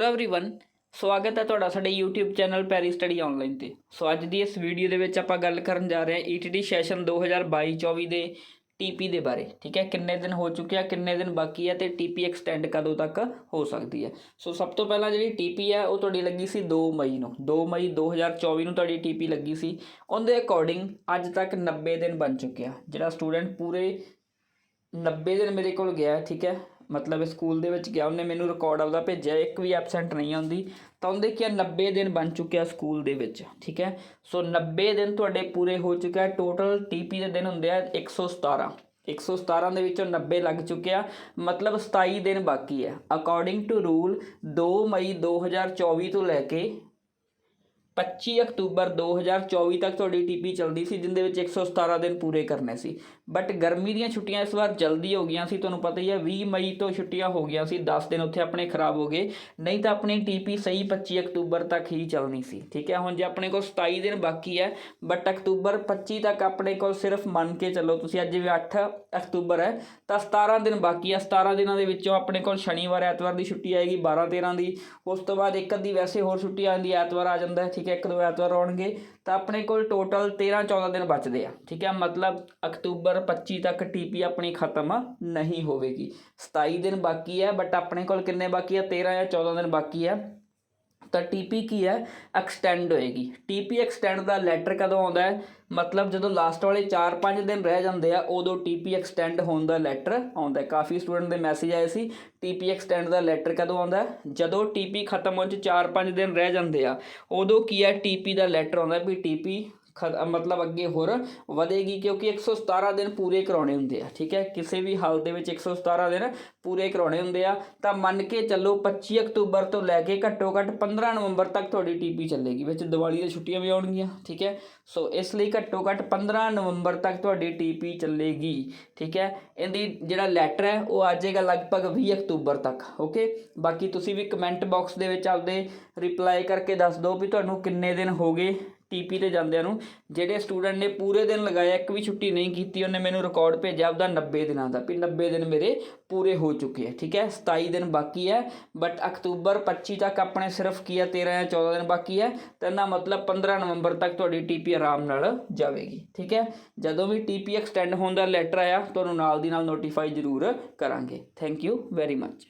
Hello everyone ਸਵਾਗਤ ਹੈ ਤੁਹਾਡਾ ਸਾਡੇ YouTube channel Perry study online ਤੇ ਸੋ ਅੱਜ ਦੀ ਇਸ ਵੀਡੀਓ ਦੇ ਵਿੱਚ ਆਪਾਂ ਗੱਲ ਕਰਨ ਜਾ ਰਹੇ ਹਾਂ ETT ਸੈਸ਼ਨ 2022-24 ਦੇ TP ਦੇ ਬਾਰੇ ਠੀਕ ਹੈ ਕਿੰਨੇ ਦਿਨ ਹੋ ਚੁੱਕੇ ਆ ਕਿੰਨੇ ਦਿਨ ਬਾਕੀ ਹੈ ਤੇ TP ਐਕਸਟੈਂਡ ਕਦੋਂ ਤੱਕ ਹੋ ਸਕਦੀ ਹੈ ਸੋ ਸਭ ਤੋਂ ਪਹਿਲਾਂ ਜਿਹੜੀ TP ਹੈ ਉਹ ਤੁਹਾਡੀ ਲੱਗੀ ਸੀ 2 ਮਈ ਨੂੰ 2 ਮਈ 2024 ਨੂੰ ਤੁਹਾਡੀ TP ਲੱਗੀ ਸੀ ਉਹਦੇ ਅਕੋਰਡਿੰਗ ਅੱਜ ਤੱਕ 90 ਦਿਨ ਬਣ ਚੁੱਕੇ ਆ ਜਿਹੜਾ ਸਟੂਡੈਂਟ ਪੂਰੇ 90 ਦਿਨ ਮੇਰੇ ਕੋਲ ਗਿਆ ਹੈ, ਠੀਕ ਹੈ ਮਤਲਬ ਸਕੂਲ ਦੇ ਵਿੱਚ ਗਿਆ, ਉਹਨੇ ਮੈਨੂੰ ਰਿਕਾਰਡ ਆਪਦਾ ਭੇਜਿਆ, ਇੱਕ ਵੀ ਐਬਸੈਂਟ ਨਹੀਂ ਆਉਂਦੀ। ਤਾਂ ਉਹਦੇ ਕੀ ਆ 90 ਦਿਨ ਬਣ ਚੁੱਕਿਆ ਸਕੂਲ ਦੇ ਵਿੱਚ, ਠੀਕ ਹੈ? ਸੋ 90 ਦਿਨ ਤੁਹਾਡੇ ਪੂਰੇ ਹੋ ਚੁੱਕਿਆ ਟੋਟਲ ਟੀਪੀ ਦੇ ਦਿਨ ਹੁੰਦੇ ਆ 117 117 ਦੇ ਵਿੱਚੋਂ 90 ਲੱਗ ਚੁੱਕਿਆ, ਮਤਲਬ 27 ਦਿਨ ਬਾਕੀ ਹੈ। ਅਕੋਰਡਿੰਗ ਟੂ ਰੂਲ 2 ਮਈ 2024 ਤੋਂ ਲੈ ਕੇ 25 ਅਕਤੂਬਰ 2024 ਤੱਕ ਤੁਹਾਡੀ ਟੀਪੀ ਚੱਲਦੀ ਸੀ, ਜਿੰਦੇ ਵਿੱਚ 117 ਦਿਨ ਪੂਰੇ ਕਰਨੇ ਸੀ। ਬਟ ਗਰਮੀ ਦੀਆਂ ਛੁੱਟੀਆਂ ਇਸ ਵਾਰ ਜਲਦੀ ਹੋ ਗਈਆਂ ਸੀ, ਤੁਹਾਨੂੰ ਪਤਾ ਹੀ ਹੈ 20 ਮਈ ਤੋਂ ਛੁੱਟੀਆਂ ਹੋ ਗਈਆਂ ਸੀ 10 ਦਿਨ ਉੱਥੇ ਆਪਣੇ ਖਰਾਬ ਹੋ ਗਏ। ਨਹੀਂ ਤਾਂ ਆਪਣੀ ਟੀਪੀ ਸਹੀ 25 ਅਕਤੂਬਰ ਤੱਕ ਹੀ ਚੱਲਣੀ ਸੀ, ਠੀਕ ਹੈ? ਹੁਣ ਜੇ ਆਪਣੇ ਕੋਲ 27 ਦਿਨ ਬਾਕੀ ਹੈ ਬਟ ਅਕਤੂਬਰ 25 ਤੱਕ ਆਪਣੇ ਕੋਲ ਸਿਰਫ ਮੰਨ ਕੇ ਚੱਲੋ ਤੁਸੀਂ ਅੱਜ ਵੀ 8 ਅਕਤੂਬਰ ਹੈ, ਤਾਂ 17 ਦਿਨ ਬਾਕੀ ਹੈ 17 ਦਿਨਾਂ ਦੇ ਵਿੱਚੋਂ ਆਪਣੇ ਕੋਲ ਸ਼ਨੀਵਾਰ ਐਤਵਾਰ ਦੀ ਛੁੱਟੀ ਆਏਗੀ 12 13 ਦੀ। ਉਸ ਤੋਂ ਬਾਅਦ ਇੱਕ ਅੱਧੀ ਵੈਸੇ ਹੋਰ ਛੁੱਟੀ ਆਉਂਦੀ, ਐਤਵਾਰ ਆ ਜਾਂਦਾ ਹੈ, ਠੀਕ ਹੈ? ਇੱਕ ਦੋ ਐਤਵਾਰ ਆਉਣਗੇ, ਤਾਂ ਆਪਣੇ ਕੋਲ ਟੋਟਲ 13 14 ਦਿਨ ਬਚਦੇ ਆ, ਠੀਕ ਹੈ, ਮਤਲਬ ਅਕਤੂਬਰ 25 ਤੱਕ ਟੀਪੀ ਆਪਣੀ ਖਤਮ ਨਹੀਂ ਹੋਵੇਗੀ। 27 ਦਿਨ ਬਾਕੀ ਹੈ ਬਟ ਆਪਣੇ ਕੋਲ ਕਿੰਨੇ ਬਾਕੀ ਆ? 13 ਜਾਂ 14 ਦਿਨ ਬਾਕੀ ਹੈ ਤਾਂ ਟੀਪੀ ਕੀ ਹੈ? ਐਕਸਟੈਂਡ ਹੋਏਗੀ। ਟੀਪੀ ਐਕਸਟੈਂਡ ਦਾ ਲੈਟਰ ਕਦੋਂ ਆਉਂਦਾ ਹੈ? ਮਤਲਬ ਜਦੋਂ ਲਾਸਟ ਵਾਲੇ 4-5 ਦਿਨ ਰਹਿ ਜਾਂਦੇ ਆ, ਉਦੋਂ ਟੀਪੀ ਐਕਸਟੈਂਡ ਹੋਣ ਦਾ ਲੈਟਰ ਆਉਂਦਾ ਕਾਫੀ ਸਟੂਡੈਂਟ ਦੇ ਮੈਸੇਜ ਆਏ ਸੀ ਟੀਪੀ ਐਕਸਟੈਂਡ ਦਾ ਲੈਟਰ ਕਦੋਂ ਆਉਂਦਾ ਹੈ? ਜਦੋਂ ਟੀਪੀ ਖਤਮ ਹੋਣ ਚ 4-5 ਦਿਨ ਰਹਿ ਜਾਂਦੇ ਆ, ਉਦੋਂ ਕੀ ਹੈ? ਟੀਪੀ ਦਾ ਲੈਟਰ ਆਉਂਦਾ ਵੀ ਟੀਪੀ ਮਤਲਬ ਅੱਗੇ ਹੋਰ ਵਧੇਗੀ ਕਿਉਂਕਿ 117 ਦਿਨ ਪੂਰੇ ਕਰਾਉਣੇ ਹੁੰਦੇ ਆ, ਠੀਕ ਹੈ? ਕਿਸੇ ਵੀ ਹਾਲ ਦੇ ਵਿੱਚ 117 ਦਿਨ ਪੂਰੇ ਕਰਾਉਣੇ ਹੁੰਦੇ ਆ, ਤਾਂ ਮੰਨ ਕੇ ਚੱਲੋ 25 ਅਕਤੂਬਰ ਤੋਂ ਲੈ ਕੇ ਘੱਟੋ ਘੱਟ 15 ਨਵੰਬਰ ਤੱਕ ਤੁਹਾਡੀ ਟੀਪੀ ਚੱਲੇਗੀ, ਵਿੱਚ ਦੀਵਾਲੀ ਦੀਆਂ ਛੁੱਟੀਆਂ ਵੀ ਆਉਣਗੀਆਂ, ਠੀਕ ਹੈ? ਸੋ ਇਸ ਲਈ ਘੱਟੋ ਘੱਟ 15 ਨਵੰਬਰ ਤੱਕ ਤੁਹਾਡੀ ਟੀਪੀ ਚੱਲੇਗੀ, ਠੀਕ ਹੈ? ਇਹਦੀ ਜਿਹੜਾ ਲੈਟਰ ਹੈ, ਉਹ ਆ ਜਾਏਗਾ ਲਗਭਗ 20 ਅਕਤੂਬਰ ਤੱਕ, ਓਕੇ? ਬਾਕੀ ਤੁਸੀਂ ਵੀ ਕਮੈਂਟ ਬਾਕਸ ਦੇ ਵਿੱਚ ਆਪਦੇ ਰਿਪਲਾਈ ਕਰਕੇ ਦੱਸ ਦਿਓ ਵੀ ਤੁਹਾਨੂੰ ਕਿੰਨੇ ਦਿਨ ਹੋ ਗਏ ਟੀਪੀ ਤੇ ਜਾਂਦਿਆਂ ਨੂੰ, ਜਿਹੜੇ ਸਟੂਡੈਂਟ ਨੇ ਪੂਰੇ ਦਿਨ ਲਗਾਇਆ, ਇੱਕ ਵੀ ਛੁੱਟੀ ਨਹੀਂ ਕੀਤੀ, ਉਹਨੇ ਮੈਨੂੰ ਰਿਕਾਰਡ ਭੇਜਿਆ ਆਪਦਾ 90 ਦਿਨਾਂ ਦਾ, ਵੀ 90 ਦਿਨ ਮੇਰੇ ਪੂਰੇ ਹੋ ਚੁੱਕੇ ਆ, ਠੀਕ ਹੈ? 27 ਦਿਨ ਬਾਕੀ ਹੈ ਬਟ ਅਕਤੂਬਰ 25 ਤੱਕ ਆਪਣੇ ਸਿਰਫ ਕੀ ਹੈ 13 ਜਾਂ 14 ਦਿਨ ਬਾਕੀ ਹੈ, ਤਾਂ ਇਹਦਾ ਮਤਲਬ 15 ਨਵੰਬਰ ਤੱਕ ਤੁਹਾਡੀ ਟੀਪੀ ਆਰਾਮ ਨਾਲ ਜਾਵੇਗੀ, ਠੀਕ ਹੈ? ਜਦੋਂ ਵੀ ਟੀਪੀ ਐਕਸਟੈਂਡ ਹੋਣ ਦਾ ਲੈਟਰ ਆਇਆ, ਤੁਹਾਨੂੰ ਨਾਲ ਦੀ ਨਾਲ ਨੋਟੀਫਾਈ ਜ਼ਰੂਰ ਕਰਾਂਗੇ ਥੈਂਕ ਯੂ ਵੈਰੀ ਮੱਚ